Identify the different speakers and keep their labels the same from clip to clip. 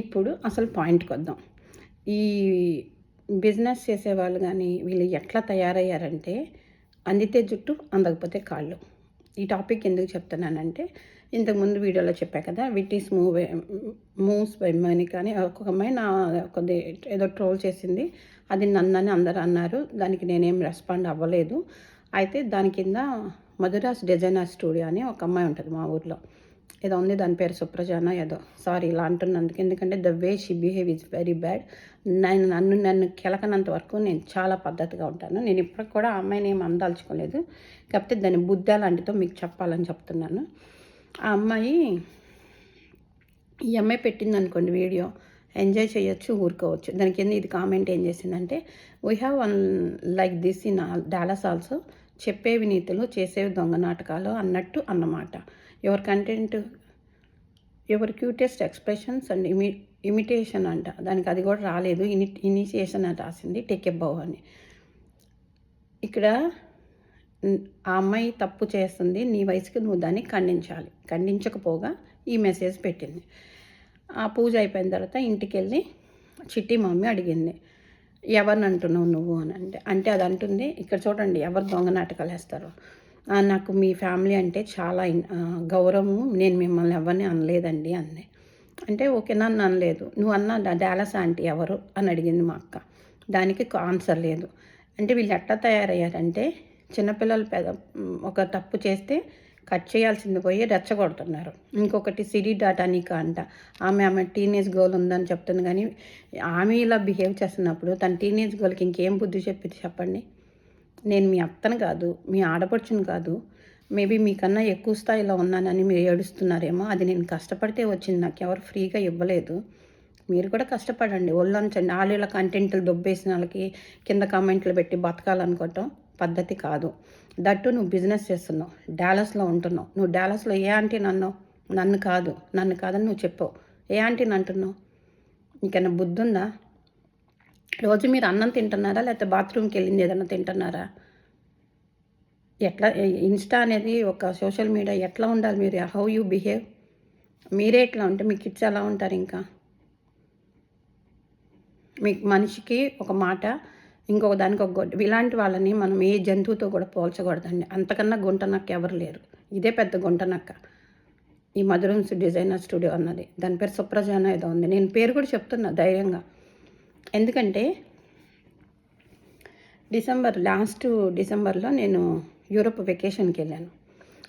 Speaker 1: ఇప్పుడు అసలు పాయింట్కి వద్దాం. ఈ బిజినెస్ చేసేవాళ్ళు కానీ వీళ్ళు ఎట్లా తయారయ్యారంటే అందితే జుట్టు అందకపోతే కాళ్ళు. ఈ టాపిక్ ఎందుకు చెప్తున్నానంటే ఇంతకుముందు వీడియోలో చెప్పా కదా విటీస్ మూవ్ మూవ్స్ బై మనీ కానీ ఒక్కొక్క అమ్మాయి నా కొద్ది ఏదో ట్రోల్ చేసింది. అది నన్నని అందరు అన్నారు. దానికి నేనేం రెస్పాండ్ అవ్వలేదు. అయితే దాని కింద మధురాస్ డిజైనర్ స్టూడియో అని ఒక అమ్మాయి ఉంటుంది మా ఊర్లో. ఏదో ఉంది దాని పేరు సుప్రజాన ఏదో. సారీ ఇలా అంటున్నందుకు. ఎందుకంటే the way she behave is very bad. నేను నన్ను నన్ను కెలకనంత వరకు నేను చాలా పద్ధతిగా ఉంటాను. నేను ఇప్పటికి కూడా అమ్మాయిని ఏం అందాల్చుకోలేదు. కాకపోతే దాని బుద్ధ లాంటితో మీకు చెప్పాలని చెప్తున్నాను. ఆ అమ్మాయి ఈ అమ్మాయి పెట్టింది అనుకోండి వీడియో ఎంజాయ్ చేయొచ్చు ఊరుకోవచ్చు. దానికి కింద ఇది కామెంట్ ఏం చేసిందంటే we have one like this in Dallas also చెప్పేవి నీతులు చేసేవి దొంగ నాటకాలు అన్నట్టు అన్నమాట. Your content your cutest expressions and ఇమి imitation అంట. దానికి అది కూడా రాలేదు. ఇని ఇనిషియేషన్ అని రాసింది టేక్ ఎబౌ అని. ఇక్కడ ఆ అమ్మాయి తప్పు చేస్తుంది. నీ వయసుకి నువ్వు దాన్ని ఖండించాలి. ఖండించకపోగా ఈ మెసేజ్ పెట్టింది. ఆ పూజ అయిపోయిన తర్వాత ఇంటికి వెళ్ళి చిట్టి మమ్మీ అడిగింది ఎవరిని అంటున్నావు నువ్వు అని అంటే అంటే అది అంటుంది ఇక్కడ చూడండి ఎవరు దొంగ నాటకాలు వేస్తారు. నాకు మీ ఫ్యామిలీ అంటే చాలా గౌరవము. నేను మిమ్మల్ని ఎవరిని అనలేదండి అంది. అంటే ఓకే నన్ను అనలేదు. నువ్వు అన్న డాలస్ ఆంటీ ఎవరు? అని అడిగింది మా అక్క. దానికి ఆన్సర్ లేదు. అంటే వీళ్ళు ఎట్లా తయారయ్యారంటే చిన్నపిల్లలు పెద్ద ఒక తప్పు చేస్తే కట్ చేయాల్సింది పోయి రెచ్చగొడుతున్నారు. ఇంకొకటి సిరి డాటానిక అంట. ఆమె ఆమె టీనేజ్ గర్ల్ ఉందని చెప్తుంది కానీ ఆమె ఇలా బిహేవ్ చేస్తున్నప్పుడు తన టీనేజ్ గర్ల్కి ఇంకేం బుద్ధి చెప్పి చెప్పండి? నేను మీ అత్తను కాదు మీ ఆడపడుచుని కాదు. మేబీ మీకన్నా ఎక్కువ స్థాయిలో ఉన్నానని మీరు ఏడుస్తున్నారేమో. అది నేను కష్టపడితే వచ్చింది. నాకు ఎవరు ఫ్రీగా ఇవ్వలేదు. మీరు కూడా కష్టపడండి. ఒళ్ళనుంచండి వాళ్ళ కంటెంట్లు దొబ్బేసిన వాళ్ళకి కింద కామెంట్లు పెట్టి బతకాలనుకోవటం పద్ధతి కాదు. దట్టు నువ్వు బిజినెస్ చేస్తున్నావు. డాలస్లో ఉంటున్నావు. నువ్వు డాలస్లో ఏ ఆంటీ నన్ను? నన్ను కాదు. నన్ను కాదని నువ్వు చెప్పావు. ఏ ఆంటీని అంటున్నావు? నీకన్నా బుద్ధి ఉందా రోజు మీరు అన్నం తింటున్నారా? లేకపోతే బాత్రూమ్కి వెళ్ళింది ఏదైనా తింటున్నారా? ఎట్లా ఇన్స్టా అనేది ఒక సోషల్ మీడియా ఎట్లా ఉండాలి మీరు? How you behave? మీరే ఎట్లా ఉంటే మీ కిడ్స్ ఎలా ఉంటారు ఇంకా? మీ మనిషికి ఒక మాట ఇంకొక దానికి ఒక గొడ్డ ఇలాంటి వాళ్ళని మనం ఏ జంతువుతో కూడా పోల్చకూడదండి. అంతకన్నా గుంట నక్క ఎవరు లేరు. ఇదే పెద్ద గుంట నక్క. ఈ మధురమ్స్ డిజైనర్ స్టూడియో అన్నది. దాని పేరు సుప్రజాన ఏదో ఉంది. నేను పేరు కూడా చెప్తున్నా ధైర్యంగా. ఎందుకంటే డిసెంబర్ లాస్ట్ డిసెంబర్లో నేను యూరోప్ వెకేషన్కి వెళ్ళాను.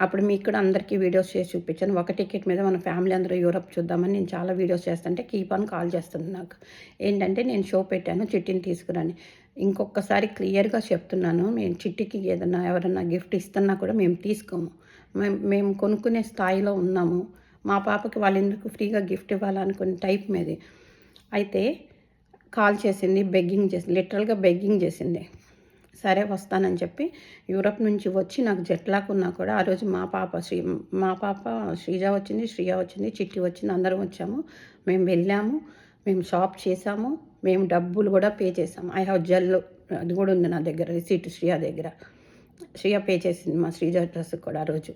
Speaker 1: అప్పుడు మీకు కూడా అందరికీ వీడియోస్ చేసి చూపించాను. ఒక టికెట్ మీద మన ఫ్యామిలీ అందరూ యూరప్ చూద్దామని నేను చాలా వీడియోస్ చేస్తుంటే కీప్ అని కాల్ చేస్తుంది నాకు. ఏంటంటే నేను షో పెట్టాను చిట్టిని తీసుకురాని ఇంకొకసారి క్లియర్గా చెప్తున్నాను మేము చిట్టికి ఏదైనా ఎవరైనా గిఫ్ట్ ఇస్తున్నా కూడా మేము తీసుకోము. మేము మేము కొనుక్కునే స్థాయిలో ఉన్నాము. మా పాపకి వాళ్ళు ఎందుకు ఫ్రీగా గిఫ్ట్ ఇవ్వాలనుకునే టైప్ మీది. అయితే కాల్ చేసింది బెగ్గింగ్ చేసింది లిటరల్గా బెగ్గింగ్ చేసింది. సరే వస్తానని చెప్పి యూరప్ నుంచి వచ్చి నాకు జట్లాక్ ఉన్నా కూడా ఆ రోజు మా పాప శ్రీ మా పాప శ్రీజ వచ్చింది శ్రీయ వచ్చింది చిట్టి వచ్చింది అందరం వచ్చాము. మేము వెళ్ళాము మేము షాప్ చేసాము మేము డబ్బులు కూడా పే చేసాము. ఐ హ్యావ్ జెల్ అది కూడా ఉంది నా దగ్గర రిసీట్ శ్రీయ దగ్గర. శ్రీయ పే చేసింది మా శ్రీజ డ్రెస్ కూడా ఆ రోజు.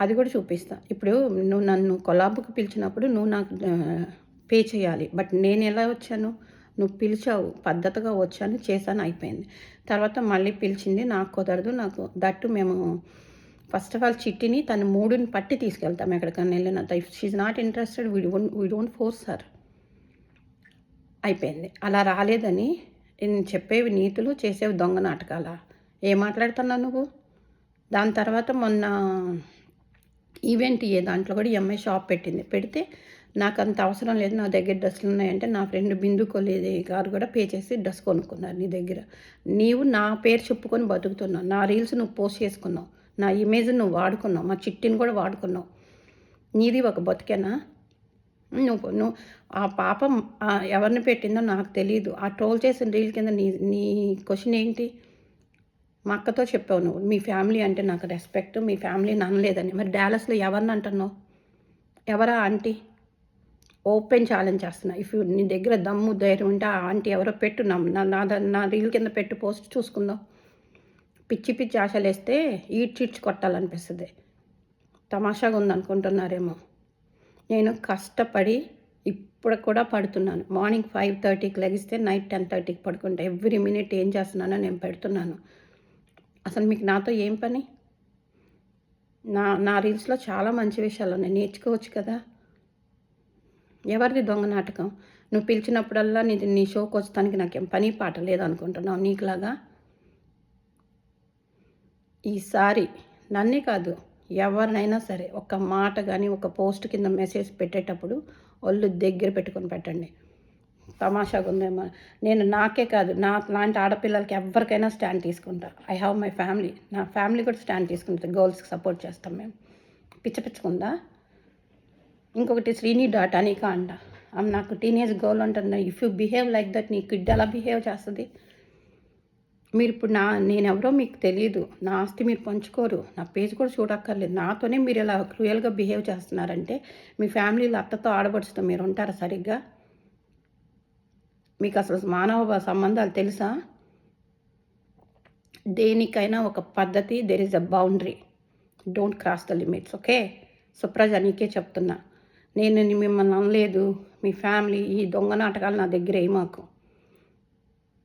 Speaker 1: అది కూడా చూపిస్తా. ఇప్పుడు నువ్వు నన్ను కొలాబుకి పిలిచినప్పుడు నువ్వు నాకు పే చేయాలి. బట్ నేను ఎలా వచ్చాను? నువ్వు పిలిచావు పద్ధతిగా వచ్చాను చేశాను అయిపోయింది. తర్వాత మళ్ళీ పిలిచింది నాకు కుదరదు నాకు దట్టు మేము ఫస్ట్ ఆఫ్ ఆల్ చిట్టిని తను మూడుని పట్టి తీసుకెళ్తాం ఎక్కడికన్నా వెళ్ళిన if she not interested we don't we don't force sir అయిపోయింది. అలా రాలేదని నేను చెప్పేవి నీతులు చేసేవి దొంగ నాటకాల? ఏం మాట్లాడుతున్నావు నువ్వు? దాని తర్వాత మొన్న ఈవెంట్ ఏ దాంట్లో కూడా ఈ అమ్మాయి షాప్ పెట్టింది. పెడితే నాకు అంత అవసరం లేదు నా దగ్గర డ్రెస్సులు ఉన్నాయంటే నా ఫ్రెండ్ బిందు కొలేది గారు కూడా పే చేసి డ్రెస్ కొనుక్కున్నారు నీ దగ్గర. నీవు నా పేరు చెప్పుకొని బతుకుతున్నావు. నా రీల్స్ నువ్వు పోస్ట్ చేసుకున్నావు. నా ఇమేజ్ నువ్వు వాడుకున్నావు. మా చిట్టిని కూడా వాడుకున్నావు. నీది ఒక బతికేనా? నువ్వు నువ్వు ఆ పాపం ఎవరిని పెట్టిందో నాకు తెలియదు ఆ ట్రోల్ చేసిన రీల్ కింద నీ నీ క్వశ్చన్ ఏంటి? మా అక్కతో చెప్పావు నువ్వు. మీ ఫ్యామిలీ అంటే నాకు రెస్పెక్ట్ మీ ఫ్యామిలీ ననలేదని మరి డాలస్లో ఎవరిని అంటున్నావు? ఎవరా ఆంటీ? ఓపెన్ ఛాలెంజ్ చేస్తున్నా. ఇఫ్ నీ దగ్గర దమ్ము ధైర్యం ఉంటే ఆ ఆంటీ ఎవరో పెట్టు నా నా నా రీల్ కింద పెట్టు పోస్ట్ చూసుకుందాం. పిచ్చి పిచ్చి ఆశలు వేస్తే ఈడ్చిడ్చి కొట్టాలనిపిస్తుంది. తమాషాగా ఉందనుకుంటున్నారేమో. నేను కష్టపడి ఇప్పుడు కూడా పడుతున్నాను. మార్నింగ్ ఫైవ్ థర్టీకి లెగిస్తే నైట్ టెన్ థర్టీకి పడుకుంటా ఎవ్రీ మినిట్ ఏం చేస్తున్నానో నేను పెడుతున్నాను. అసలు మీకు నాతో ఏం పని? నా నా రీల్స్లో చాలా మంచి విషయాలు ఉన్నాయి. నేర్చుకోవచ్చు కదా? ఎవరిది దొంగ నాటకం? నువ్వు పిలిచినప్పుడల్లా నీ నీ షోకి వచ్చడానికి నాకేం పని పాట లేదనుకుంటున్నావు నీకులాగా? ఈసారి నన్నే కాదు ఎవరినైనా సరే ఒక మాట కానీ ఒక పోస్ట్ కింద మెసేజ్ పెట్టేటప్పుడు ఒళ్ళు దగ్గర పెట్టుకొని పెట్టండి. తమాషాగా ఉందేమో. నేను నాకే కాదు నా లాంటి ఆడపిల్లలకి ఎవరికైనా స్టాండ్ తీసుకుంటా. I have my family. నా ఫ్యామిలీ కూడా స్టాండ్ తీసుకుంటుంది. గర్ల్స్కి సపోర్ట్ చేస్తాం మేము. పిచ్చ పిచ్చకుందా ఇంకొకటి శ్రీని డాట్ అనిక అంట. ఆమె నాకు టీనేజ్ గర్ల్ ఉంటుంది if you behave like that నీ కిడ్ అలా బిహేవ్ చేస్తుంది? మీరు ఇప్పుడు నా నేనెవరో మీకు తెలియదు నా ఆస్తి మీరు పంచుకోరు. నా పేజ్ కూడా చూడక్కర్లేదు. నాతోనే మీరు ఇలా క్రూయల్గా బిహేవ్ చేస్తున్నారంటే మీ ఫ్యామిలీలో అత్తతో ఆడబడుచుతో మీరు ఉంటారా సరిగ్గా? మీకు అసలు మానవ సంబంధాలు తెలుసా? దేనికైనా ఒక పద్ధతి there is a boundary don't cross the limits okay Supraja నీకే చెప్తున్నా. నేను మిమ్మల్ని అనలేదు. మీ ఫ్యామిలీ ఈ దొంగ నాటకాలు నా దగ్గర మాకు.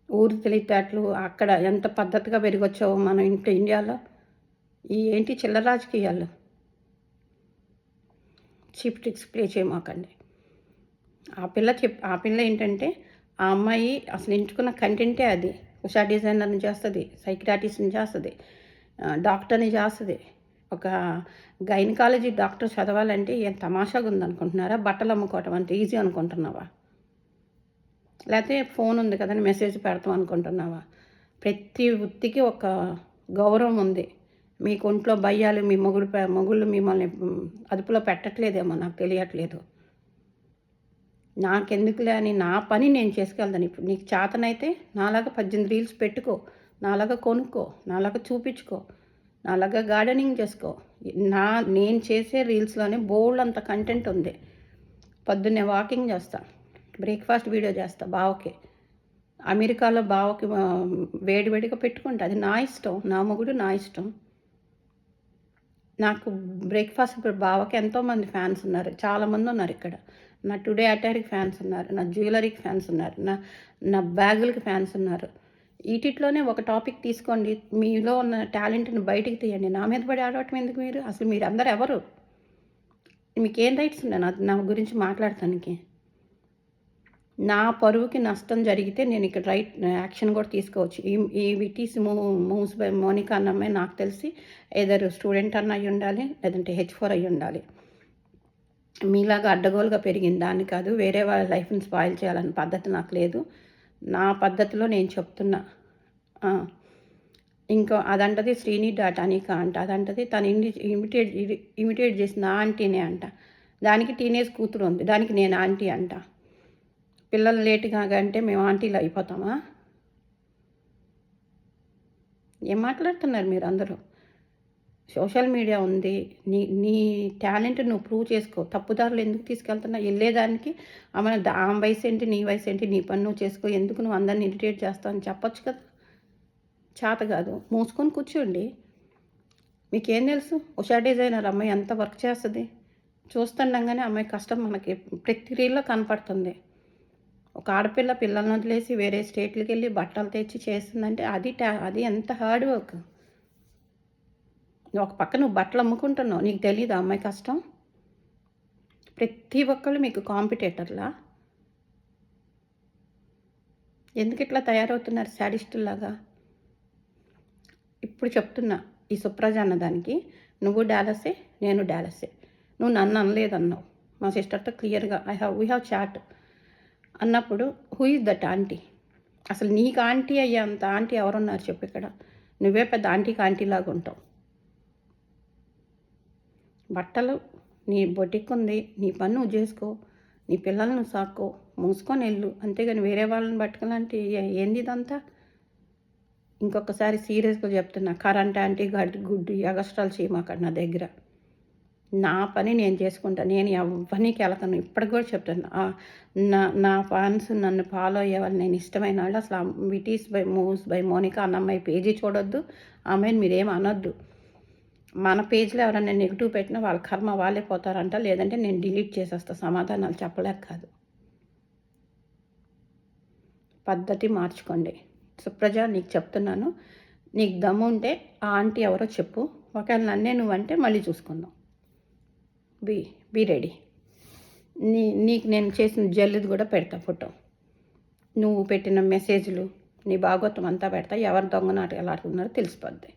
Speaker 1: ఊరు తెలివితేటలు అక్కడ ఎంత పద్ధతిగా పెరిగొచ్చావో మనం ఇంట్లో ఇండియాలో. ఈ ఏంటి చిల్లర రాజకీయాలు? చీప్ ట్రిక్స్ ప్లే చేయమాకండి ఆ పిల్ల చెప్ ఆ పిల్ల ఏంటంటే ఆ అమ్మాయి అసలు ఎంచుకున్న కంటెంటే అది. ఉషా డిజైనర్ని చేస్తుంది సైక్రాటిస్ట్ని చేస్తుంది డాక్టర్ని చేస్తుంది. ఒక గైనకాలజీ డాక్టర్ చదవాలంటే ఏం తమాషాగా ఉందనుకుంటున్నారా? బట్టలు అమ్ముకోవటం అంత ఈజీ అనుకుంటున్నావా? లేకపోతే ఫోన్ ఉంది కదని మెసేజ్ పెడతాం అనుకుంటున్నావా? ప్రతి వృత్తికి ఒక గౌరవం ఉంది. మీకు ఒంట్లో భయాలు మీ మొగుడు మొగుళ్ళు మిమ్మల్ని అదుపులో పెట్టట్లేదేమో నాకు తెలియట్లేదు. నాకెందుకులే అని నా పని నేను చేసుకెళ్తాను. ఇప్పుడు నీకు చేతనైతే నాలాగా పద్దెనిమిది రీల్స్ పెట్టుకో నాలాగా కొనుక్కో నాలాగా చూపించుకో. నాలాగా గార్డెనింగ్ చేసుకో. నా నేను చేసే రీల్స్లోనే బోల్డ్ అంత కంటెంట్ ఉంది. పొద్దున్నే వాకింగ్ చేస్తాను బ్రేక్ఫాస్ట్ వీడియో చేస్తా బావకి. అమెరికాలో బావకి వేడివేడిగా పెట్టుకుంటా. అది నా ఇష్టం. నా మొగుడు నా ఇష్టం. నాకు బ్రేక్ఫాస్ట్ ఇప్పుడు బావకి ఎంతోమంది ఫ్యాన్స్ ఉన్నారు. చాలామంది ఉన్నారు ఇక్కడ. నా టుడే అటారీకి ఫ్యాన్స్ ఉన్నారు. నా జ్యువెలరీకి ఫ్యాన్స్ ఉన్నారు. నా నా బ్యాగులకి ఫ్యాన్స్ ఉన్నారు. వీటిలోనే ఒక టాపిక్ తీసుకోండి. మీలో ఉన్న టాలెంట్ని బయటికి తీయండి. నా మీద పడి ఆడవటం ఎందుకు మీరు? అసలు మీరు అందరు ఎవరు? మీకేం రైట్స్ ఉన్నాయి నా నా గురించి మాట్లాడటానికి? నా పరువుకి నష్టం జరిగితే నేను ఇక్కడ రైట్ యాక్షన్ కూడా తీసుకోవచ్చు. ఈ ఈ విటీస్ మూవ్స్ బై మోనికా అన్నమే నాకు తెలిసి ఏదర్ స్టూడెంట్ అన్న అయి ఉండాలి లేదంటే హెచ్ ఫోర్ అయి ఉండాలి. మీలాగా అడ్డగోలుగా పెరిగింది దాన్ని కాదు వేరే వాళ్ళ లైఫ్ని స్పాయిల్ చేయాలని పద్ధతి నాకు లేదు. నా పద్ధతిలో నేను చెప్తున్నా. ఇంకో అదంటది శ్రీని డాట్ అనిక అంట. అదంటది తను ఇండి ఇమిటేట్ ఇమిటేట్ చేసిన ఆంటీనే అంట. దానికి టీనేజ్ కూతురు ఉంది. దానికి నేను ఆంటీ అంట. పిల్లలు లేటుగా అంటే మేము ఆంటీలు అయిపోతామా? ఏం మాట్లాడుతున్నారు మీరు అందరూ సోషల్ మీడియా ఉంది. నీ నీ టాలెంట్ నువ్వు ప్రూవ్ చేసుకో. తప్పుదారులు ఎందుకు తీసుకెళ్తున్నా వెళ్ళేదానికి ఆమె ఆ వయసు ఏంటి నీ వయసు ఏంటి నీ పని నువ్వు చేసుకో. ఎందుకు నువ్వు అందరిని ఇరిటేట్ చేస్తావు అని చెప్పొచ్చు కదా? చేత కాదు. మూసుకొని కూర్చోండి. మీకేం తెలుసు? ఉషా డిజైనర్ అమ్మాయి ఎంత వర్క్ చేస్తుంది? చూస్తుండగానే అమ్మాయి కష్టం మనకి ప్రక్రియలో కనపడుతుంది. ఒక ఆడపిల్ల పిల్లల్ని వదిలేసి వేరే స్టేట్లకి వెళ్ళి బట్టలు తెచ్చి చేస్తుందంటే అది టా అది ఎంత హార్డ్ వర్క్. ఒక పక్క నువ్వు బట్టలు అమ్ముకుంటున్నావు. నీకు తెలియదు అమ్మాయి కష్టం? ప్రతి ఒక్కళ్ళు మీకు కాంపిటేటర్లా? ఎందుకు ఇట్లా తయారవుతున్నారు శాడిస్టులాగా ఇప్పుడు చెప్తున్నా ఈ సుప్రజ అన్నదానికి నువ్వు డాలసే నేను డాలసే. నువ్వు నన్ను అనలేదన్నావు. మా సిస్టర్తో క్లియర్గా I have we have chat అన్నప్పుడు హూ ఇస్ దట్ ఆంటీ అసలు నీకు ఆంటీ అయ్యే అంత ఆంటీ ఎవరున్నారు చెప్పు ఇక్కడ. నువ్వే పెద్ద ఆంటీకి ఆంటీ లాగా ఉంటావు బట్టలు నీ బొటిక్ ఉంది నీ పని నువ్వు చేసుకో నీ పిల్లలను సాక్కో మూసుకొని వెళ్ళు. అంతేగాని వేరే వాళ్ళని పట్టుకోవాలంటే ఏంది ఇదంతా? ఇంకొకసారి సీరియస్గా చెప్తున్నా కరెంట్ అంటే గడ్డి గుడ్డు ఎగస్ట్రాలు చేయమాకండి నా దగ్గర. నా పని నేను చేసుకుంటా నేను ఎవరికి వెళ్తాను. ఇప్పటికి కూడా చెప్తున్నా నా నా ఫ్యాన్స్ నన్ను ఫాలో అయ్యే వాళ్ళు నేను ఇష్టమైన వాళ్ళు. అసలు విటీస్ బై మూవ్స్ బై మోనికా అన్నమ్మాయి పేజీ చూడొద్దు. ఆమెను మీరేం అనొద్దు. మన పేజ్లో ఎవరైనా నెగిటివ్ పెట్టినా వాళ్ళ కర్మ వాళ్ళే పోతారంట లేదంటే నేను డిలీట్ చేసేస్తా సమాధానాలు చెప్పలేక కాదు. పద్ధతి మార్చుకోండి. సుప్రజ నీకు చెప్తున్నాను. నీకు దమ్ము ఉంటే ఆ ఆంటీ ఎవరో చెప్పు. ఒకవేళ నన్నే నువ్వంటే మళ్ళీ చూసుకుందాం. Be be ready. నీ నీకు నేను చేసిన జల్లుది కూడా పెడతా ఫోటో. నువ్వు పెట్టిన మెసేజ్లు నీ భాగోత్వం అంతా పెడతా. ఎవరు దొంగ నాటకాలు ఆడుతున్నారో తెలిసిపోద్ది.